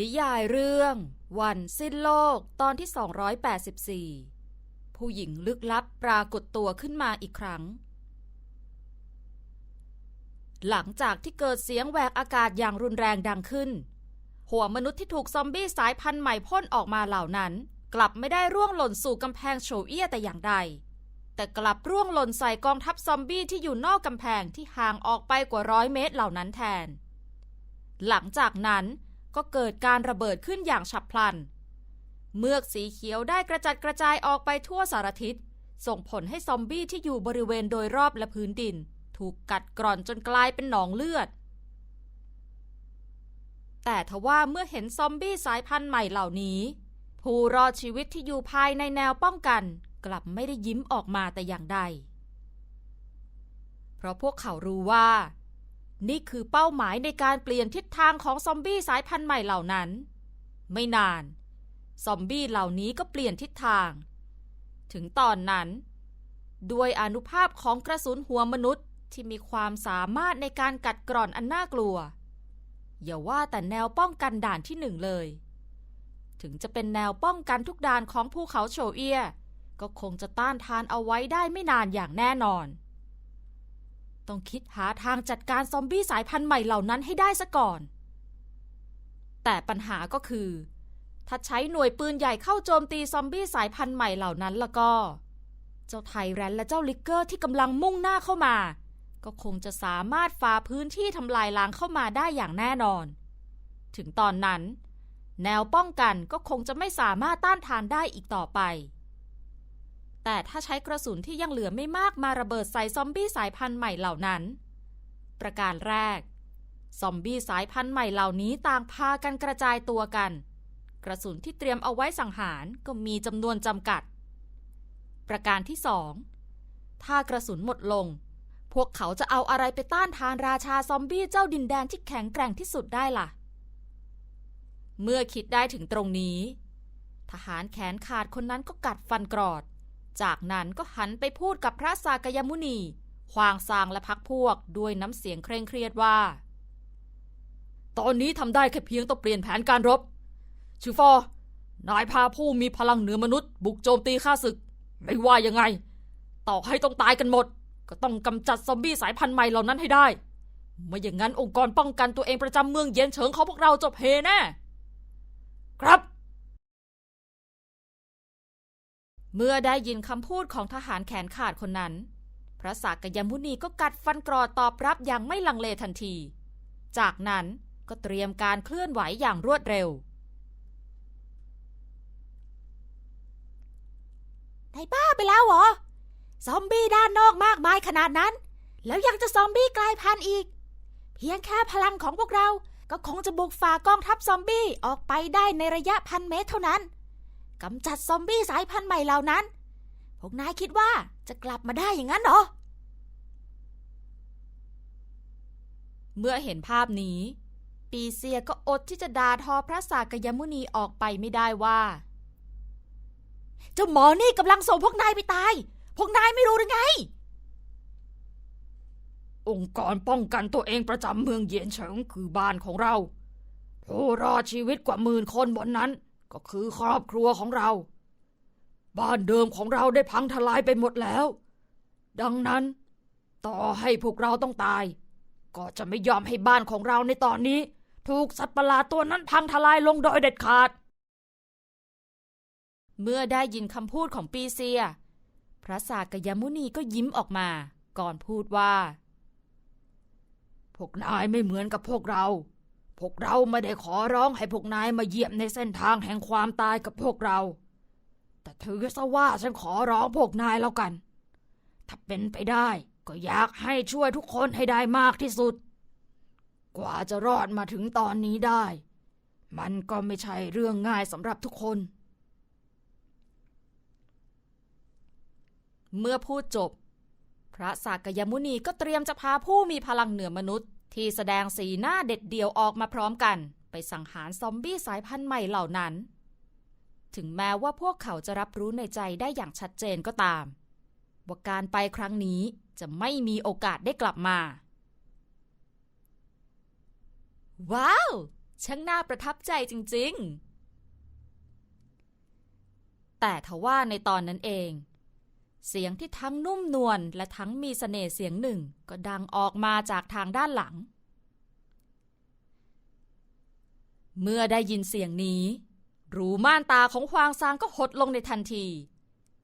นิยายเรื่อง วันสิ้นโลกตอนที่ 284 ผู้หญิงลึกลับปรากฏตัวขึ้นมาอีกครั้ง หลังจากที่เกิดเสียงแหวกอากาศอย่างรุนแรงดังขึ้น หัวมนุษย์ที่ถูกซอมบี้สายพันธุ์ใหม่พ่นออกมาเหล่านั้น กลับไม่ได้ร่วงหล่นสู่กำแพงโฉเอี้ยแต่อย่างใด แต่กลับร่วงหล่นใส่กองทัพซอมบี้ที่อยู่นอกกำแพงที่ห่างออกไปกว่าร้อยเมตรเหล่านั้นแทน หลังจากนั้น ก็เกิดการระเบิดขึ้นอย่างฉับพลัน เมือกสีเขียวได้กระจัดกระจายออกไปทั่วสารทิศ ส่งผลให้ซอมบี้ที่อยู่บริเวณโดยรอบและพื้นดิน ถูกกัดกร่อนจนกลายเป็นหนองเลือด แต่ทว่าเมื่อเห็นซอมบี้สายพันธุ์ใหม่เหล่านี้ ผู้รอดชีวิตที่อยู่ภายในแนวป้องกัน กลับไม่ได้ยิ้มออกมาแต่อย่างใด เพราะพวกเขารู้ว่า นี่คือเป้าหมายในการเปลี่ยนทิศทางของซอมบี้สายพันธุ์ใหม่เหล่านั้น ไม่นาน ซอมบี้เหล่านี้ก็เปลี่ยนทิศทาง ถึงตอนนั้น ด้วยอนุภาพของกระสุนหัวมนุษย์ที่มีความสามารถในการกัดกร่อนอันน่ากลัว อย่าว่าแต่แนวป้องกันด่านที่หนึ่งเลย ถึงจะเป็นแนวป้องกันทุกด่านของภูเขาโชเอีย ก็คงจะต้านทานเอาไว้ได้ไม่นานอย่างแน่นอน ต้องคิดหาทางจัดการซอมบี้สายพันธุ์ใหม่เหล่านั้นให้ได้ซะก่อน แต่ปัญหาก็คือ ถ้าใช้หน่วยปืนใหญ่เข้าโจมตีซอมบี้สายพันธุ์ใหม่เหล่านั้นแล้วก็ เจ้าไทแรนและเจ้าลิกเกอร์ที่กำลังมุ่งหน้าเข้ามา ก็คงจะสามารถฝ่าพื้นที่ทำลายล้างเข้ามาได้อย่างแน่นอน ถึงตอนนั้น แนวป้องกันก็คงจะไม่สามารถต้านทานได้อีกต่อไป แต่ถ้าใช้กระสุนที่ยังเหลือไม่มากมาระเบิดใส่ซอมบี้สายพันธุ์ใหม่เหล่านั้น ประการแรก ซอมบี้สายพันธุ์ใหม่เหล่านี้ต่างพากันกระจายตัวกัน กระสุนที่เตรียมเอาไว้สังหารก็มีจำนวนจำกัด ประการที่สองถ้ากระสุนหมดลง พวกเขาจะเอาอะไรไปต้านทานราชาซอมบี้เจ้าดินแดนที่แข็งแกร่งที่สุดได้ล่ะ เมื่อคิดได้ถึงตรงนี้ ทหารแขนขาดคนนั้นก็กัดฟันกรอด จากนั้นก็หันไปพูดกับพระสากยมุนีควางซางและพักพวกด้วยน้ำเสียงเคร่งเครียดว่า ตอนนี้ทำได้แค่เพียงต้องเปลี่ยนแผนการรบชูฟอร์นายพาผู้มีพลังเหนือมนุษย์ บุกโจมตีข้าศึก ไม่ว่ายังไง ต่อให้ต้องตายกันหมด ก็ต้องกำจัดซอมบี้สายพันธุ์ใหม่เหล่านั้นให้ได้ไม่อย่างนั้นองค์กรป้องกันตัวเองประจำเมืองเย็นเฉิงของพวกเราจบเฮแน่ ครับ เมื่อได้ยินคำพูดของทหารแขนขาดคนนั้น พระสากยมุนีก็กัดฟันกรอดตอบรับอย่างไม่ลังเลทันที จากนั้นก็เตรียมการเคลื่อนไหวอย่างรวดเร็วนายบ้าไปแล้วเหรอ ซอมบี้ด้านนอกมากมายขนาดนั้น แล้วยังจะซอมบี้กลายพันธุ์อีก เพียงแค่พลังของพวกเราก็คงจะบุกฝ่ากองทัพซอมบี้ออกไปได้ในระยะพันเมตรเท่านั้น กำจัดซอมบี้สายพันธุ์ใหม่เหล่านั้น พวกนายคิดว่าจะกลับมาได้อย่างนั้นเหรอ เมื่อเห็นภาพนี้ ปีเซียก็อดที่จะด่าทอพระสากยมุนีออกไปไม่ได้ว่า เจ้าหมอนี่กำลังส่งพวกนายไปตาย พวกนายไม่รู้หรือไง องค์กรป้องกันตัวเองประจำเมืองเยียนเฉิงคือบ้านของเราผู้รอดชีวิตกว่าหมื่นคนบนนั้น ก็คือครอบครัวของเรา บ้านเดิมของเราได้พังทลายไปหมดแล้ว ดังนั้น ต่อให้พวกเราต้องตาย ก็จะไม่ยอมให้บ้านของเราในตอนนี้ ถูกสัตว์ประหลาดตัวนั้นพังทลายลงโดยเด็ดขาด เมื่อได้ยินคำพูดของปีเซีย พระสากยมุนีก็ยิ้มออกมา ก่อนพูดว่า พวกนายไม่เหมือนกับพวกเรา พวกเราไม่ได้ขอร้องให้พวกนายมาเหยียบในเส้นทางแห่งความตายกับพวกเรา แต่ถือซะว่าฉันขอร้องพวกนายแล้วกัน ถ้าเป็นไปได้ก็อยากให้ช่วยทุกคนให้ได้มากที่สุด กว่าจะรอดมาถึงตอนนี้ได้ มันก็ไม่ใช่เรื่องง่ายสำหรับทุกคน เมื่อพูดจบ พระสากยมุนีก็เตรียมจะพาผู้มีพลังเหนือมนุษย์ ที่แสดงสีหน้าเด็ดเดี่ยวออกมาพร้อมกัน ไปสังหารซอมบี้สายพันธุ์ใหม่เหล่านั้น ถึงแม้ว่าพวกเขาจะรับรู้ในใจได้อย่างชัดเจนก็ตาม ว่าการไปครั้งนี้จะไม่มีโอกาสได้กลับมา ว้าว ช่างน่าประทับใจจริง ๆ แต่ทว่าในตอนนั้นเอง เสียงที่ทั้งนุ่มนวลและทั้งมีเสน่ห์เสียงหนึ่ง ก็ดังออกมาจากทางด้านหลัง เมื่อได้ยินเสียงนี้ รูม่านตาของควางซางก็หดลงในทันที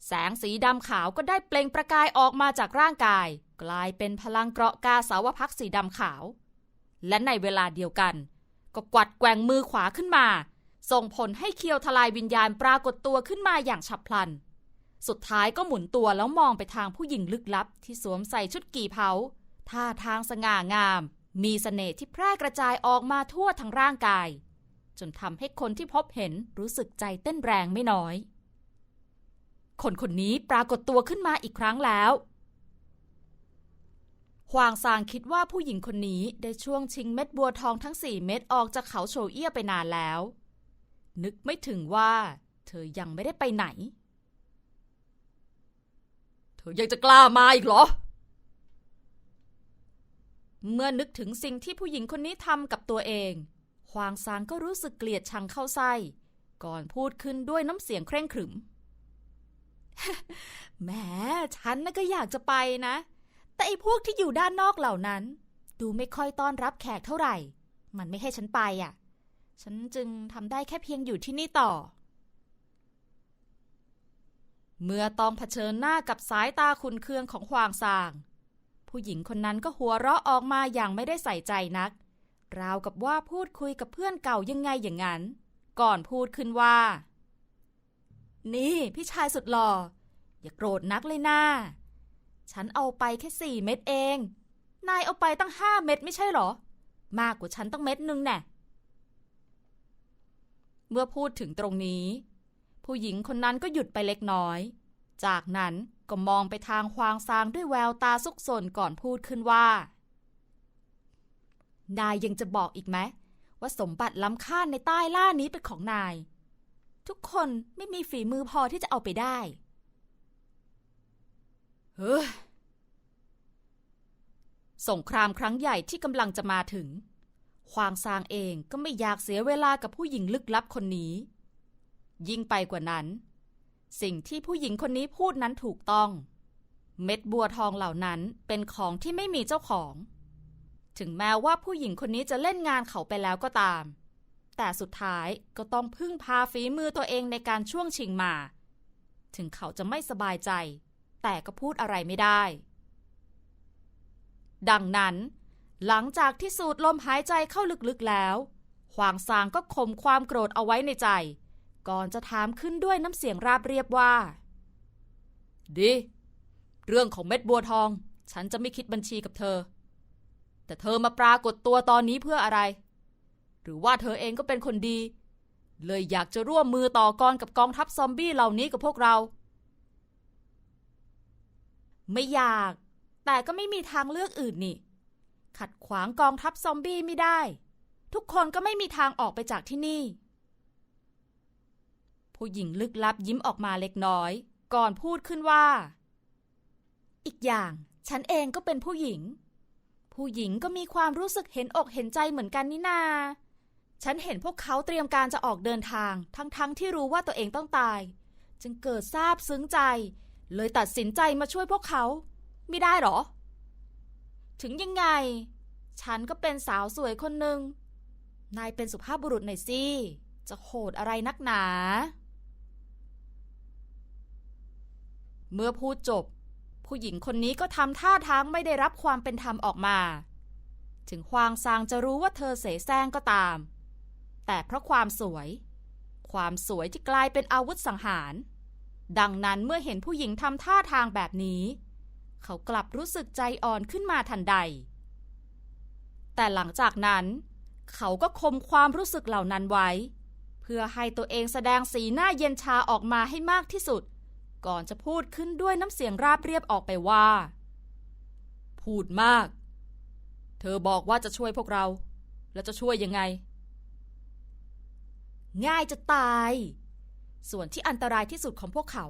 แสงสีดำขาวก็ได้เปล่งประกายออกมาจากร่างกาย กลายเป็นพลังเกราะกาสาวพักสีดำขาว และในเวลาเดียวกัน ก็กวัดแกว่งมือขวาขึ้นมา ส่งผลให้เคียวทลายวิญญาณปรากฏตัวขึ้นมาอย่างฉับพลัน สุดท้ายก็หมุนตัวแล้วมองไปทางผู้หญิงลึกลับ ที่สวมใส่ชุดกี่เผาท่าทางสง่างาม มีเสน่ห์ที่แพร่กระจายออกมาทั่วทั้งร่างกาย จนทำให้คนที่พบเห็นรู้สึกใจเต้นแรงไม่น้อย คนคนนี้ปรากฏตัวขึ้นมาอีกครั้งแล้วฮวางซางคิดว่าผู้หญิงคนนี้ได้ช่วงชิงเม็ดบัวทองทั้งสี่เม็ดออกจากเขาโชเอี้ยไปนานแล้ว นึกไม่ถึงว่า เธอยังไม่ได้ไปไหน เธอยังจะกล้ามาอีกเหรอ เมื่อนึกถึงสิ่งที่ผู้หญิงคนนี้ทำกับตัวเองฮวางซางก็รู้สึกเกลียดชังเข้าไส้ ก่อนพูดขึ้นด้วยน้ำเสียงเคร่งขรึม แหม ฉันน่ะก็อยากจะไปนะ แต่ไอ้พวกที่อยู่ด้านนอกเหล่านั้น ดูไม่ค่อยต้อนรับแขกเท่าไหร่ มันไม่ให้ฉันไปอะ ฉันจึงทำได้แค่เพียงอยู่ที่นี่ต่อ เมื่อต้องเผชิญหน้ากับสายตาคุณเคืองของฮวางซาง ผู้หญิงคนนั้นก็หัวเราะออกมาอย่างไม่ได้ใส่ใจนัก ราวกับว่าพูดคุยกับเพื่อนเก่ายังไงอย่างนั้น ก่อนพูดขึ้นว่า นี่พี่ชายสุดหล่อ อย่าโกรธนักเลยนะฉันเอาไปแค่สี่เม็ดเอง นายเอาไปตั้งห้าเม็ดไม่ใช่หรอ มากกว่าฉันตั้งเม็ดนึงแน่เมื่อพูดถึงตรงนี้ ผู้หญิงคนนั้นก็หยุดไปเล็กน้อย จากนั้นก็มองไปทางควางซางด้วยแววตาซุกซนก่อนพูดขึ้นว่า นายยังจะบอกอีกไหมว่าสมบัติล้ำค่าในใต้ล่านี้เป็นของนาย ทุกคนไม่มีฝีมือพอที่จะเอาไปได้ เฮ้ยสงครามครั้งใหญ่ที่กำลังจะมาถึง ควางซางเองก็ไม่อยากเสียเวลากับผู้หญิงลึกลับคนนี้ ยิ่งไปกว่านั้น สิ่งที่ผู้หญิงคนนี้พูดนั้นถูกต้อง เม็ดบัวทองเหล่านั้นเป็นของที่ไม่มีเจ้าของ ถึงแม้ว่าผู้หญิงคนนี้จะเล่นงานเขาไปแล้วก็ตาม แต่สุดท้ายก็ต้องพึ่งพาฝีมือตัวเองในการช่วงชิงมา ถึงเขาจะไม่สบายใจ แต่ก็พูดอะไรไม่ได้ ดังนั้น หลังจากที่สูดลมหายใจเข้าลึกๆแล้วขวางซางก็ข่มความโกรธเอาไว้ในใจ ก่อนจะถามขึ้นด้วยน้ำเสียงราบเรียบว่า ดี เรื่องของเม็ดบัวทอง ฉันจะไม่คิดบัญชีกับเธอ แต่เธอมาปรากฏตัวตอนนี้เพื่ออะไร หรือว่าเธอเองก็เป็นคนดี เลยอยากจะร่วมมือต่อกรกับกองทัพซอมบี้เหล่านี้กับพวกเรา ไม่อยาก แต่ก็ไม่มีทางเลือกอื่นนี่ ขัดขวางกองทัพซอมบี้ไม่ได้ ทุกคนก็ไม่มีทางออกไปจากที่นี่ ผู้หญิงลึกลับยิ้มออกมาเล็กน้อย ก่อนพูดขึ้นว่า อีกอย่าง ฉันเองก็เป็นผู้หญิง ผู้หญิงก็มีความรู้สึกเห็นอกเห็นใจเหมือนกันนี่นา ฉันเห็นพวกเขาเตรียมการจะออกเดินทาง ทั้งๆทที่รู้ว่าตัวเองต้องตาย จึงเกิดซาบซึ้งใจ เลยตัดสินใจมาช่วยพวกเขา ไม่ได้หรอ ถึงยังไง ฉันก็เป็นสาวสวยคนหนึ่งนายเป็นสุภาพบุรุษหน่อยสิ จะโหดอะไรนักหนา เมื่อพูดจบ ผู้หญิงคนนี้ก็ทำท่าทางไม่ได้รับความเป็นธรรมออกมา ถึงควางซางจะรู้ว่าเธอเสแสร้งก็ตาม แต่เพราะความสวย ความสวยที่กลายเป็นอาวุธสังหาร ดังนั้นเมื่อเห็นผู้หญิงทำท่าทางแบบนี้ เขากลับรู้สึกใจอ่อนขึ้นมาทันใด แต่หลังจากนั้น เขาก็คมความรู้สึกเหล่านั้นไว้ เพื่อให้ตัวเองแสดงสีหน้าเย็นชาออกมาให้มากที่สุด ก่อนจะพูดขึ้นด้วยน้ำเสียงราบเรียบออกไปว่า พูดมาก เธอบอกว่าจะช่วยพวกเรา แล้วจะช่วยยังไง ง่ายจะตาย ส่วนที่อันตรายที่สุดของพวกเขา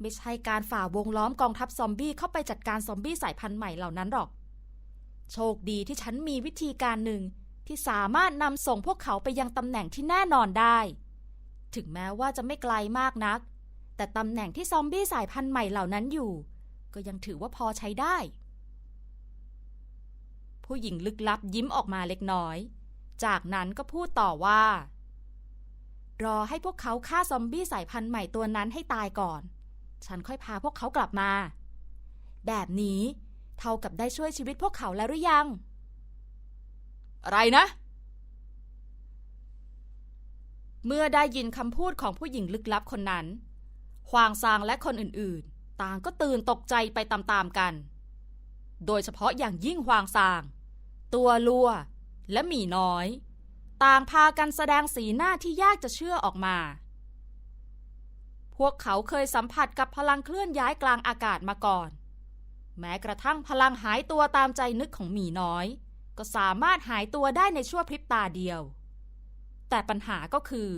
ไม่ใช่การฝ่าวงล้อมกองทัพซอมบี้เข้าไปจัดการซอมบี้สายพันธุ์ใหม่เหล่านั้นหรอก โชคดีที่ฉันมีวิธีการหนึ่งที่สามารถนำส่งพวกเขาไปยังตำแหน่งที่แน่นอนได้ ถึงแม้ว่าจะไม่ไกลมากนัก แต่ตำแหน่งที่ซอมบี้สายพันธุ์ใหม่เหล่านั้นอยู่ ก็ยังถือว่าพอใช้ได้ ผู้หญิงลึกลับยิ้มออกมาเล็กน้อย จากนั้นก็พูดต่อว่า รอให้พวกเขาฆ่าซอมบี้สายพันธุ์ใหม่ตัวนั้นให้ตายก่อน ฉันค่อยพาพวกเขากลับมา แบบนี้เท่ากับได้ช่วยชีวิตพวกเขาแล้วหรือยัง อะไรนะ เมื่อได้ยินคำพูดของผู้หญิงลึกลับคนนั้น ควางซางและคนอื่นๆ ต่างก็ตื่นตกใจไปตามๆกัน โดยเฉพาะอย่างยิ่งควางซาง ตัวลัว และหมีน้อย ต่างพากันแสดงสีหน้าที่ยากจะเชื่อออกมา พวกเขาเคยสัมผัสกับพลังเคลื่อนย้ายกลางอากาศมาก่อน แม้กระทั่งพลังหายตัวตามใจนึกของหมีน้อย ก็สามารถหายตัวได้ในชั่วพริบตาเดียว แต่ปัญหาก็คือ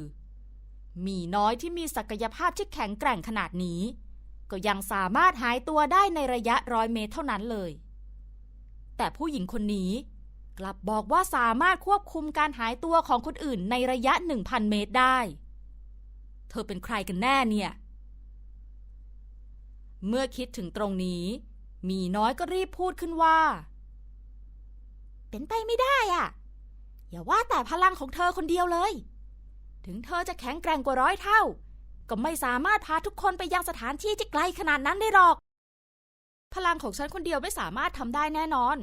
มีน้อยที่มีศักยภาพที่แข็งแกร่งขนาดนี้ ก็ยังสามารถหายตัวได้ในระยะร้อยเมตรเท่านั้นเลย แต่ผู้หญิงคนนี้กลับบอกว่าสามารถควบคุมการหายตัวของคนอื่นในระยะ 1,000 เมตรได้ เธอเป็นใครกันแน่เนี่ย เมื่อคิดถึงตรงนี้ มีน้อยก็รีบพูดขึ้นว่า เป็นไปไม่ได้อะ อย่าว่าแต่พลังของเธอคนเดียวเลย ถึงเธอจะแข็งแกร่งกว่าร้อยเท่า ก็ไม่สามารถพาทุกคนไปยังสถานที่ที่ไกลขนาดนั้นได้หรอก พลังของฉันคนเดียวไม่สามารถทำได้แน่นอน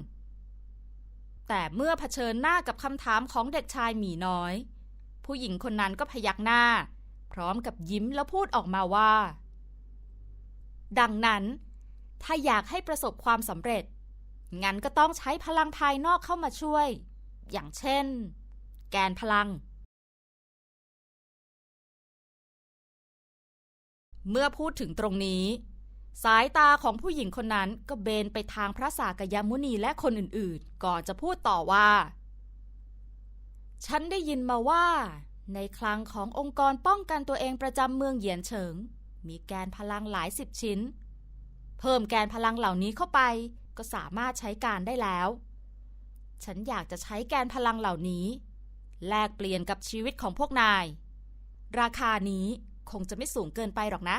แต่เมื่อเผชิญหน้ากับคำถามของเด็กชายหมีน้อย ผู้หญิงคนนั้นก็พยักหน้า พร้อมกับยิ้มแล้วพูดออกมาว่า ดังนั้น ถ้าอยากให้ประสบความสำเร็จ งั้นก็ต้องใช้พลังภายนอกเข้ามาช่วย อย่างเช่น แกนพลัง เมื่อพูดถึงตรงนี้ สายตาของผู้หญิงคนนั้นก็เบนไปทางพระสากยมุนีและคนอื่นๆ ก่อนจะพูดต่อว่า ฉันได้ยินมาว่า ในคลังขององค์กรป้องกันตัวเองประจำเมืองเหยียนเฉิง มีแกนพลังหลายสิบชิ้น เพิ่มแกนพลังเหล่านี้เข้าไป ก็สามารถใช้การได้แล้ว ฉันอยากจะใช้แกนพลังเหล่านี้ แลกเปลี่ยนกับชีวิตของพวกนาย ราคานี้ คงจะไม่สูงเกินไปหรอกนะ